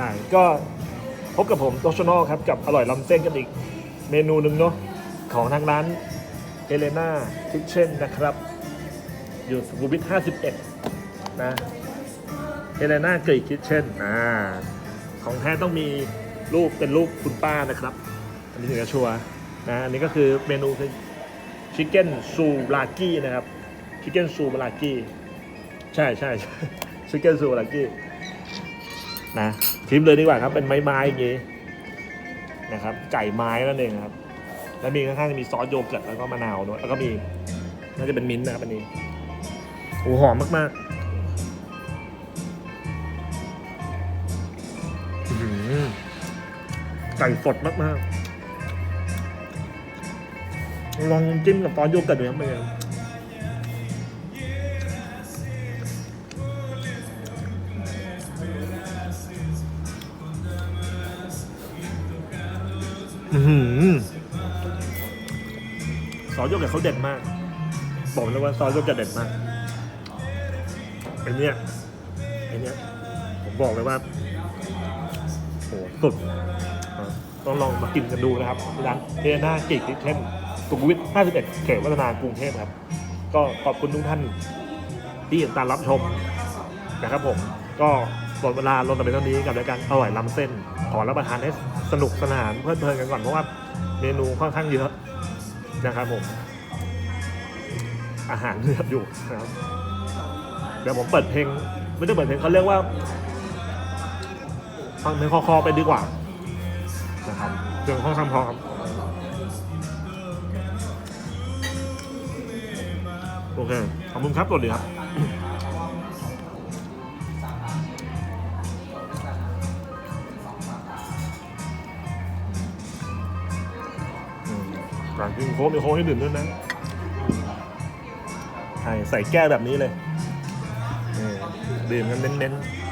ช่ก็พบกับผมโตชโนครับ กับอร่อยลำเส้นกันอีกเมนูหนึ่งเนาะของทางร้านเอเลนาคิทเช่นนะครับ อยู่สุขุมวิท 51 นะเอเลนาเกยคิทเช่นอ่าของแท้ต้องมีรูปเป็นรูปคุณป้านะครับ อันนี้ถึงจะชัวร์นะอันนี้ก็คือเมนูคือชิคเก้นซูรากี้นะครับชิคเก้นซูรากี้ใช่ใช่ใช่ชิคเก้นซูรากี้ นะชิมเลยดีกว่าครับ เป็นไม้ๆอย่างงี้นะครับ ไก่ไม้นั่นเองครับ แล้วมีข้างๆมีซอสโยเกิร์ตแล้วก็มะนาวด้วยแล้วก็มีน่าจะเป็นมิ้นท์นะครับอันนี้โอ้หอมมากๆไก่สดมากๆลองจิ้มกับซอสโยเกิร์ตดูครับเป็นไง อื้อหือซอสโยเกิร์ตเขาเด็ดมาก บอกเลยว่าซอสโยเกิร์ตเด็ดมากไอเนี้ยไอเนี้ยผมบอกเลยว่าโหสุดอะต้องลองมากินกันดูนะครับร้านเฮน่าเกกเช่นสุขุมวิท51 เขตวัฒนากรุงเทพครับ ก็ขอบคุณทุกท่านที่ติดตามรับชมนะครับผมก็ หมดเวลาลงแต่เป็นเท่านี้กับรายการอร่อยล้ำเส้น ขอรับประทานให้สนุกสนานเพลิดเพลินกันก่อนเพราะว่าเมนูค่อนข้างเยอะนะครับผม อาหารเลือกอยู่นะครับเดี๋ยวผมเปิดเพลง ไม่ได้เปิดเพลงเขาเรียกว่าฟังเพลงคอๆไปดีกว่านะครับเสียงค่อนข้างพอครับโอเคขอบคุณครับสวัสดีครับ มก่อนกินโค้กมีโค้กให้ดื่มด้วยนะใช่ใส่แก้วแบบนี้เลยนี่ดื่มกันเน้นๆ